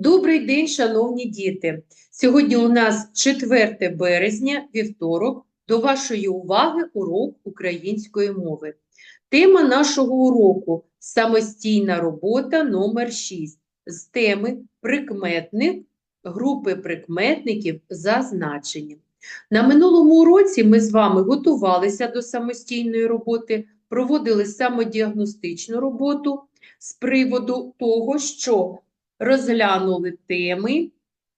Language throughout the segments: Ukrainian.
Добрий день, шановні діти! Сьогодні у нас 4 березня, вівторок. До вашої уваги урок української мови. Тема нашого уроку самостійна робота номер 6 з теми прикметник групи прикметників за значенням. На минулому уроці ми з вами готувалися до самостійної роботи, проводили самодіагностичну роботу з приводу того, що розглянули теми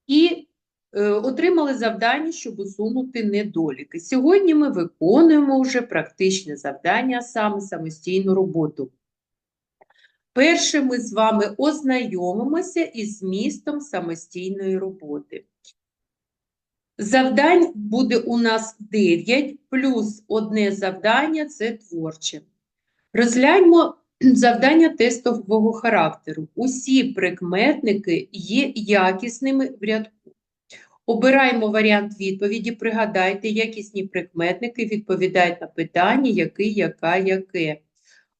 і е, отримали завдання, щоб усунути недоліки. Сьогодні ми виконуємо вже практичне завдання, саме самостійну роботу. Перше ми з вами ознайомимося із змістом самостійної роботи. Завдань буде у нас 9, плюс одне завдання це творче. Розгляньмо завдання тестового характеру. Усі прикметники є якісними в рядку. Обираємо варіант відповіді, пригадайте, якісні прикметники відповідають на питання, який, яка, яке.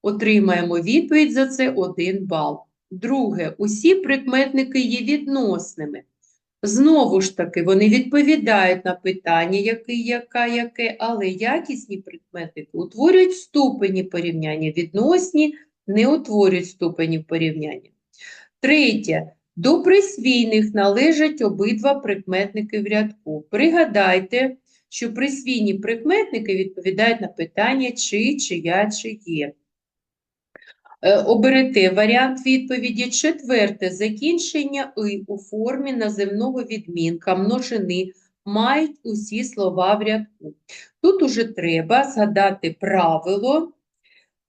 Отримаємо відповідь за це 1 бал. Друге, усі прикметники є відносними. Знову ж таки, вони відповідають на питання, який, яка, яке, але якісні прикметники утворюють ступені порівняння, відносні не утворюють ступенів порівняння. Третє. До присвійних належать обидва прикметники в рядку. Пригадайте, що присвійні прикметники відповідають на питання чи, чия, чи є. Е, Оберете варіант відповіді. Четверте. Закінчення «и» у формі наземного відмінка множини мають усі слова в рядку. Тут уже треба згадати правило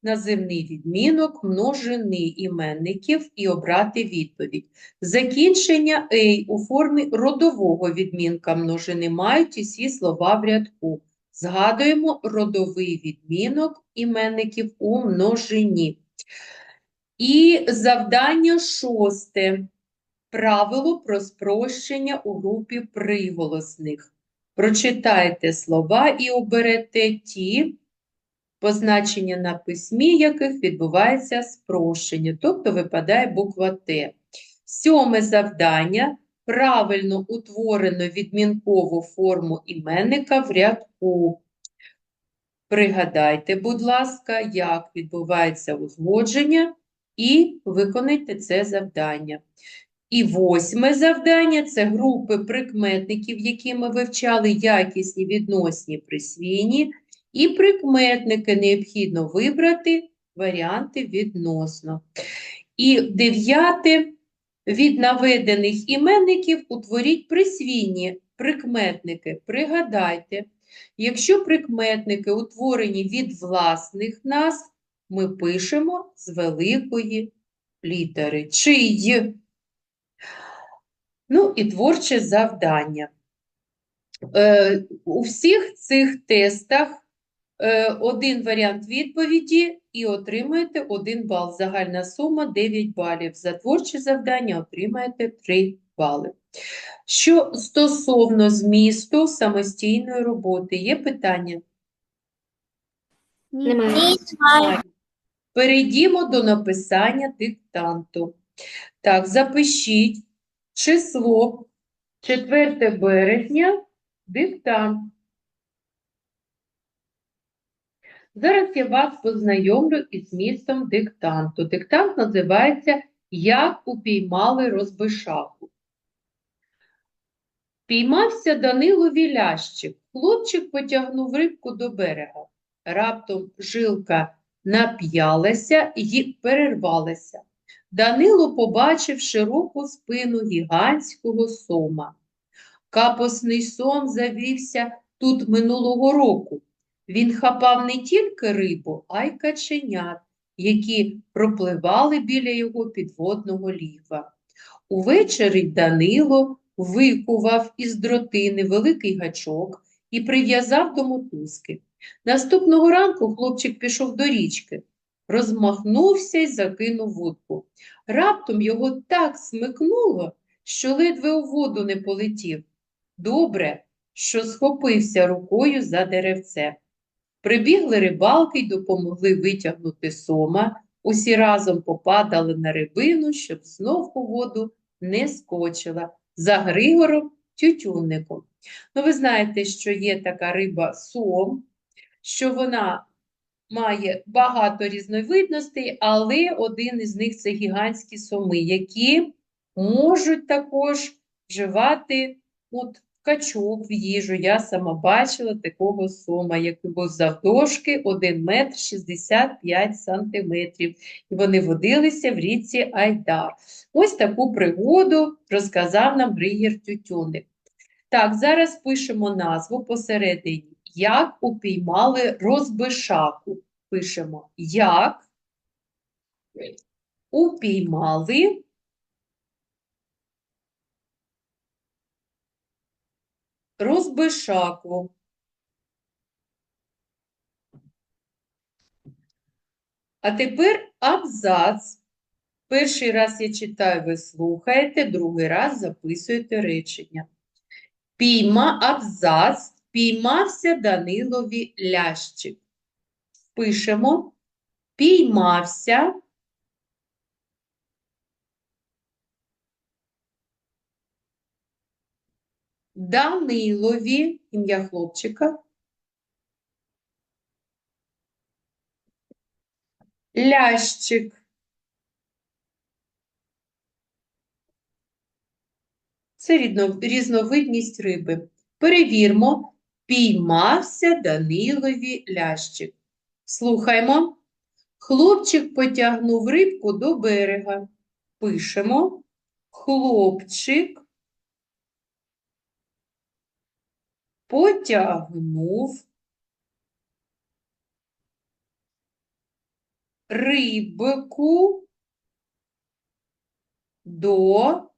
наземний відмінок множини іменників і обрати відповідь. Закінчення «ей» у формі родового відмінка множини мають усі слова в рядку. Згадуємо родовий відмінок іменників у множині. І завдання шосте. Правило про спрощення у групі приголосних. Прочитайте слова і оберете ті, позначення на письмі, яких відбувається спрощення, тобто випадає буква Т. Сьоме завдання правильно утворено відмінкову форму іменника в рядку. Пригадайте, будь ласка, як відбувається узгодження, і виконайте це завдання. І восьме завдання це групи прикметників, які ми вивчали якісні, відносні, присвійні, і прикметники необхідно вибрати варіанти відносно. І дев'яте від наведених іменників утворіть присвійні прикметники. Пригадайте, якщо прикметники утворені від власних назв, ми пишемо з великої літери. Чий. Ну і творче завдання. Е, у всіх цих тестах один варіант відповіді і отримаєте 1 бал. Загальна сума 9 балів. За творче завдання отримаєте 3 бали. Що стосовно змісту самостійної роботи, є питання? Немає. Немає. Перейдімо до написання диктанту. Так, запишіть число 4 березня, диктант. Зараз я вас познайомлю із змістом диктанту. Диктант називається Як упіймали розбишаку. Піймався Данилові лящик. Хлопчик потягнув рибку до берега. Раптом жилка нап'ялася і перервалася. Данило побачив широку спину гігантського сома. Капосний сом завівся тут минулого року. Він хапав не тільки рибу, а й каченят, які пропливали біля його підводного лігва. Увечері Данило викував із дротини великий гачок і прив'язав до мотузки. Наступного ранку хлопчик пішов до річки, розмахнувся і закинув вудку. Раптом його так смикнуло, що ледве у воду не полетів. Добре, що схопився рукою за деревце. Прибігли рибалки й допомогли витягнути сома. Усі разом попадали на рибину, щоб знов у воду не скочила за Григором Тютюнником. Ну, ви знаєте, що є така риба сом, що вона має багато різновидностей, але один із них це гігантські соми, які можуть також вживати от, качок в їжу. Я сама бачила такого сома, який був завдовжки 1 метр 65 сантиметрів. І вони водилися в річці Айдар. Ось таку пригоду розказав нам Григір Тютюник. Так, зараз пишемо назву посередині. Як упіймали розбишаку. Пишемо як упіймали розбишаку. А тепер абзац. Перший раз я читаю, ви слухаєте, другий раз записуєте речення. Пійма абзац, піймався Данилові лящик. Пишемо, піймався Данилові, ім'я хлопчика, лящик. Це різновидність риби. Перевірмо, піймався Данилові лящик. Слухаймо. Хлопчик потягнув рибку до берега. Пишемо. Хлопчик потягнув рибку до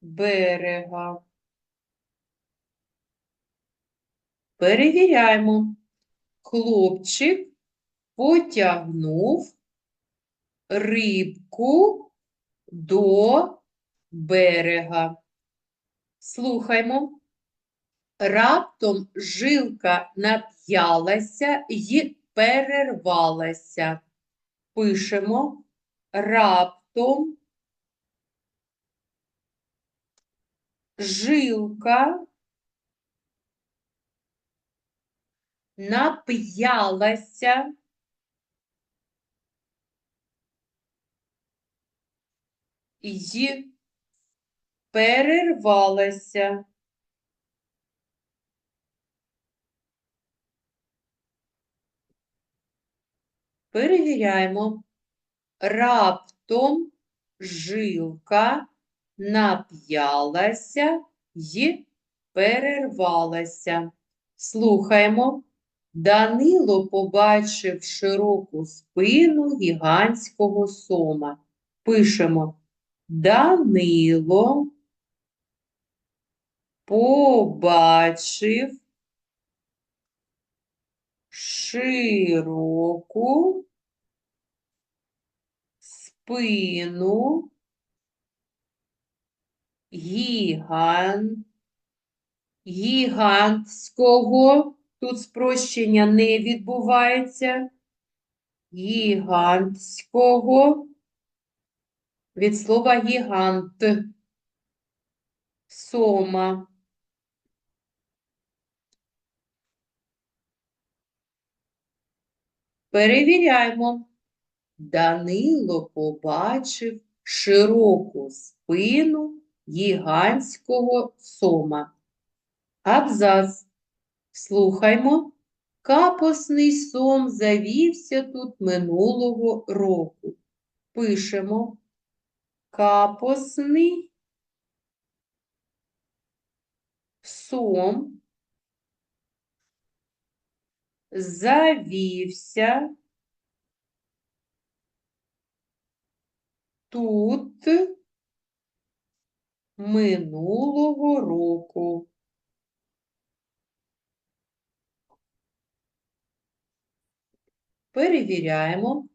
берега. Перевіряємо. Хлопчик потягнув рибку до берега. Слухаймо. Раптом жилка нап'ялася й перервалася. Пишемо раптом жилка нап'ялася й перервалася. Перевіряємо. Раптом жилка нап'ялася й перервалася. Слухаємо. Данило побачив широку спину гігантського сома. Пишемо Данило побачив широку спину гіган, гігантського, тут спрощення не відбувається, гігантського від слова гігант, сома. Перевіряємо. Данило побачив широку спину гігантського сома. Абзац. Слухаймо. Капосний сом завівся тут минулого року. Пишемо. Капосний сом завівся тут минулого року. Перевіряємо.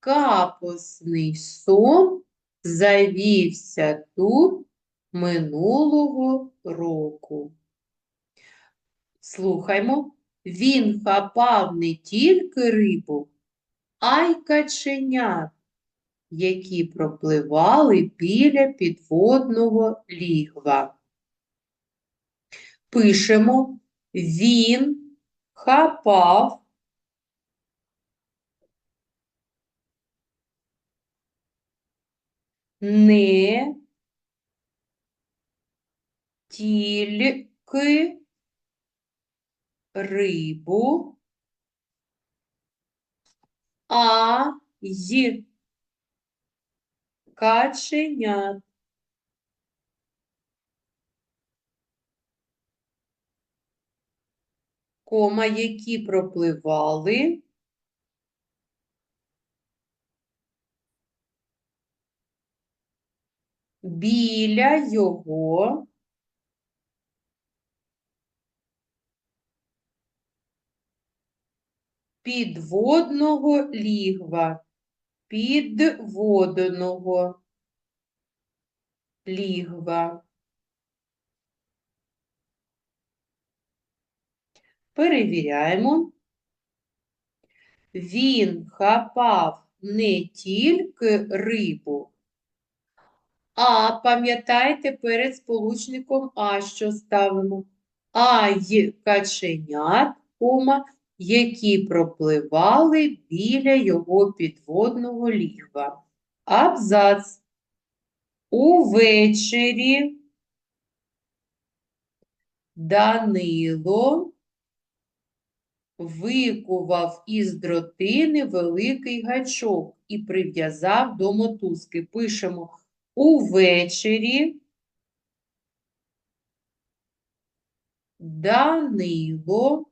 Капосний сон завівся тут минулого року. Слухаймо. Він хапав не тільки рибу, а й каченят. які пропливали біля підводного лігва. Пишемо він хапав не тільки рибу, а й каченят. Кома, які пропливали біля його підводного лігва, підводного лігва. Перевіряємо. Він хапав не тільки рибу, а пам'ятайте перед сполучником А, що ставимо? А й каченят, кома, які пропливали біля його підводного лігва. Абзац. Увечері Данило викував із дротини великий гачок і прив'язав до мотузки. Пишемо увечері Данило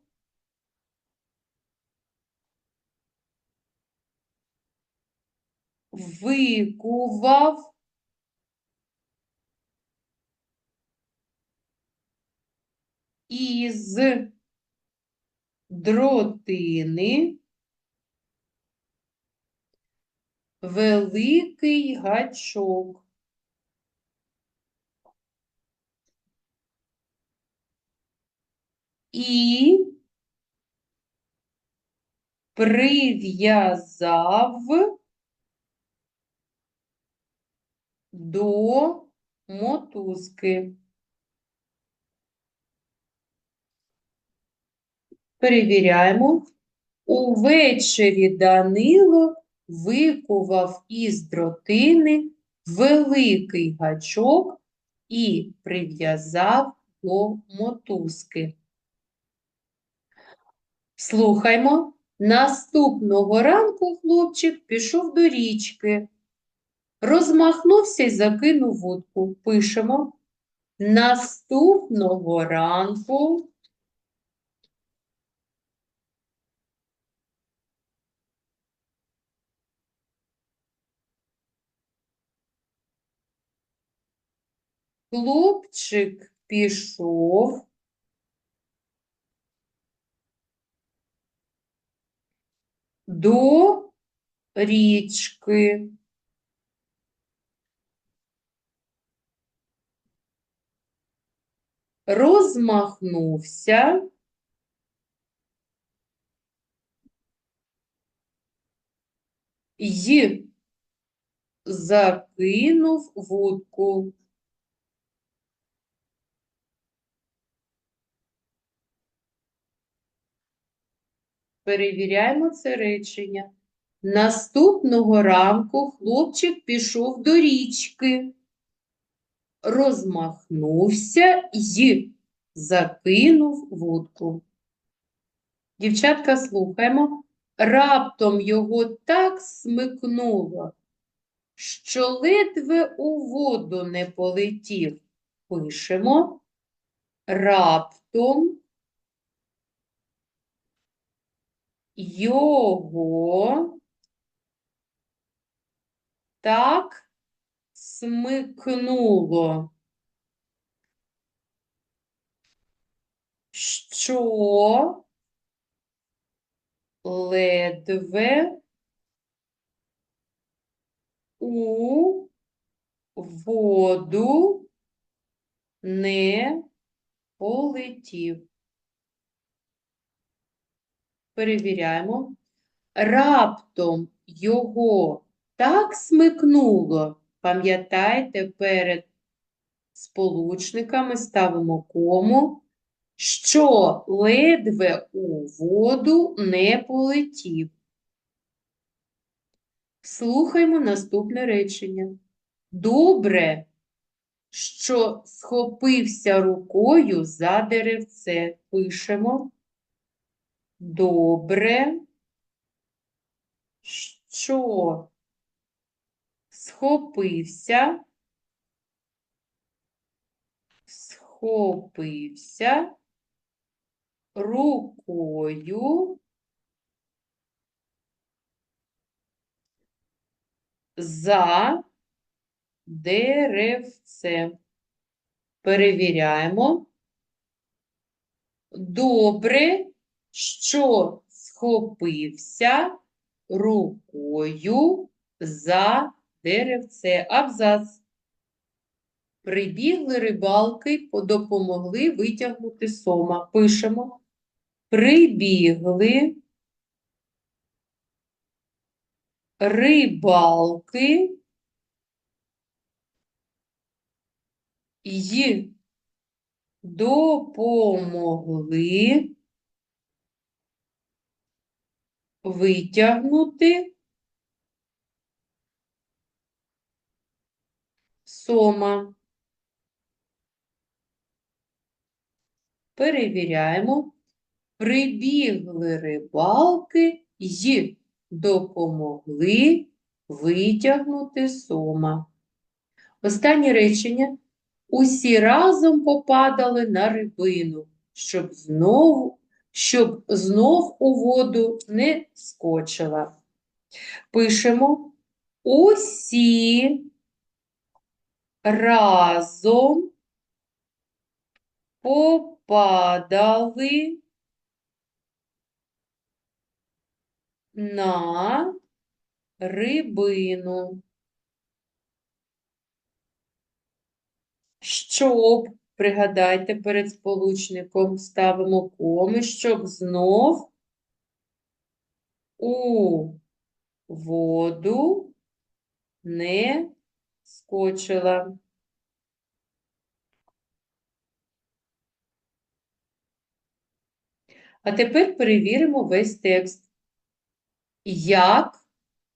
викував із дротини великий гачок. І прив'язав до мотузки. Перевіряємо. Увечері Данило викував із дротини великий гачок і прив'язав до мотузки. Слухаймо. Наступного ранку хлопчик пішов до річки, розмахнувся і закинув вудку. Пишемо. Наступного ранку хлопчик пішов до річки. Розмахнувся й закинув вудку. Перевіряємо це речення. Наступного ранку хлопчик пішов до річки, розмахнувся й закинув вудку. Дівчатка, слухаємо. Раптом його так смикнуло, що ледве у воду не полетів. Пишемо. Раптом його так смикнуло, що ледве у воду не полетів. Перевіряємо. Раптом його так смикнуло. Пам'ятаєте, перед сполучниками ставимо кому, що ледве у воду не полетів. Слухаймо наступне речення. Добре, що схопився рукою за деревце. Пишемо. Добре, що схопився, схопився рукою за деревце. Перевіряємо. Добре, що схопився рукою за деревце. Абзац. Прибігли рибалки, допомогли витягнути сома. Пишемо. Прибігли рибалки й допомогли витягнути сома. Перевіряємо. Прибігли рибалки й допомогли витягнути сома. Останнє речення. Усі разом попадали на рибину, щоб знову, щоб знов у воду не скочила. Пишемо усі разом попадали на рибину. Щоб, пригадайте, перед сполучником ставимо коми, щоб знов у воду не скочила. А тепер перевіримо весь текст. Як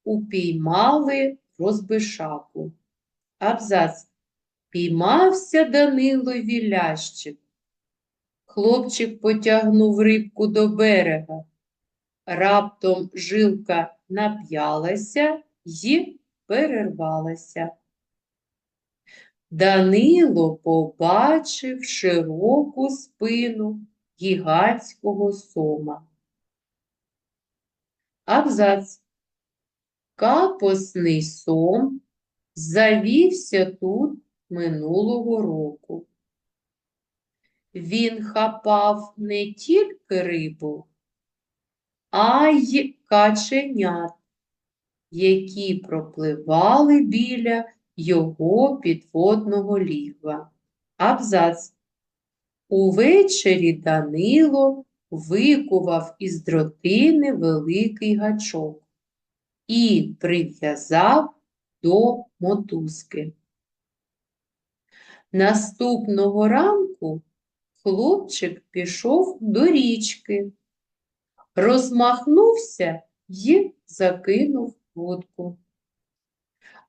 упіймали розбишаку? Абзац. Піймався Данилові лящик. Хлопчик потягнув рибку до берега. Раптом жилка нап'ялася й перервалася. Данило побачив широку спину гігантського сома. Абзац. Капосний сом завівся тут минулого року. Він хапав не тільки рибу, а й каченят, які пропливали біля його підводного лігва. Абзац. Увечері Данило викував із дротини великий гачок і прив'язав до мотузки. Наступного ранку хлопчик пішов до річки, розмахнувся й закинув вудку.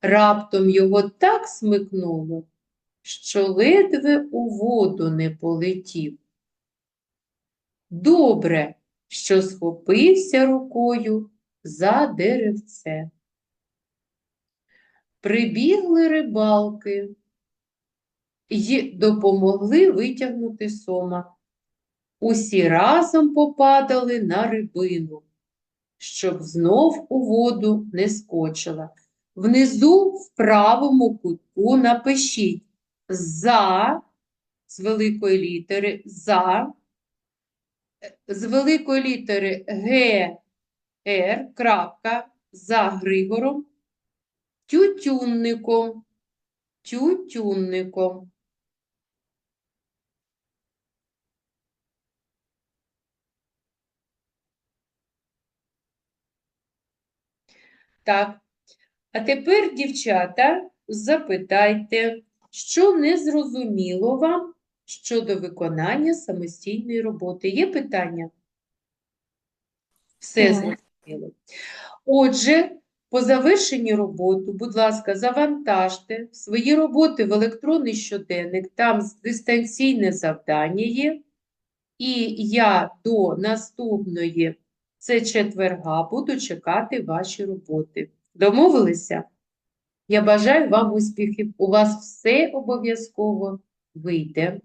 Раптом його так смикнуло, що ледве у воду не полетів. Добре, що схопився рукою за деревце. Прибігли рибалки й допомогли витягнути сома. Усі разом попадали на рибину, щоб знов у воду не скочила. Внизу в правому кутку напишіть за з великої літери за, з великої літери Г, Р, крапка, за Григором, тютюнником, тютюнником. Так, А тепер, дівчата, запитайте, що не зрозуміло вам щодо виконання самостійної роботи. Є питання? Все зрозуміло. Отже, по завершенні роботи, будь ласка, завантажте свої роботи в електронний щоденник, там дистанційне завдання є. І я до наступної, це четверга, буду чекати ваші роботи. Домовилися? Я бажаю вам успіхів. У вас все обов'язково вийде.